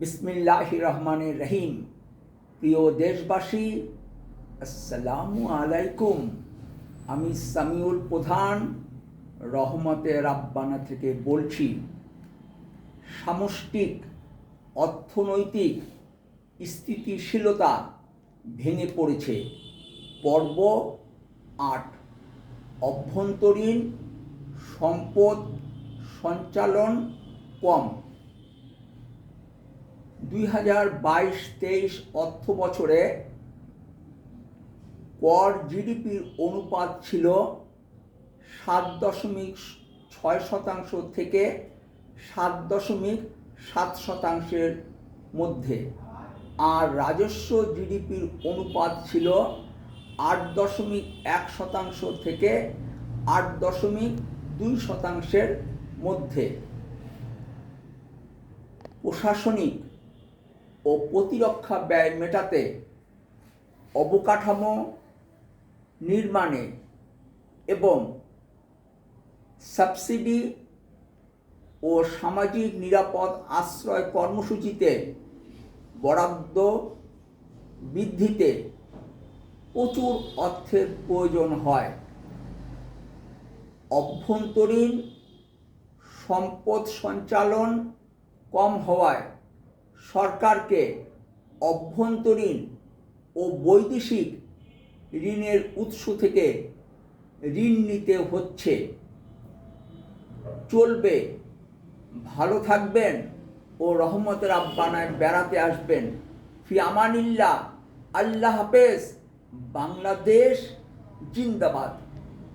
বিসমিল্লাহ রহমানের রহিম প্রিয় দেশবাসী, আসসালামু আলাইকুম। আমি সামিউল প্রধান, রহমতে রাব্বানা থেকে বলছি, সামষ্টিক, অর্থনৈতিক স্থিতিশীলতা ভেঙে পড়েছে। পর্ব আট, অভ্যন্তরীণ সম্পদ সঞ্চালন কম। দুই হাজার বাইশ তেইশ অর্থ বছরে কর জিডিপির অনুপাত ছিল সাত দশমিক ছয় শতাংশ থেকে সাত দশমিক সাত শতাংশের মধ্যে। আর রাজস্ব জিডিপির অনুপাত ছিল আট দশমিক এক শতাংশ থেকে আট দশমিক দুই শতাংশের মধ্যে। প্রশাসনিক ও প্রতিরক্ষা ব্যয় মেটাতে অবকাঠামো নির্মাণে এবং সাবসিডি ও সামাজিক নিরাপদ আশ্রয় কর্মসূচিতে বরাদ্দ বৃদ্ধিতে প্রচুর অর্থের প্রয়োজন হয়। অভ্যন্তরীণ সম্পদ সঞ্চালন কম হওয়ায় সরকারকে অভ্যন্তরীণ ও বৈদেশিক ঋণের উৎস থেকে ঋণ নিতে হচ্ছে। চলবে। ভালো থাকবেন ও রহমতের আব্বানায় বেড়াতে আসবেন। ফি আমানিল্লাহ। আল্লাহ হাফেজ। বাংলাদেশ জিন্দাবাদ।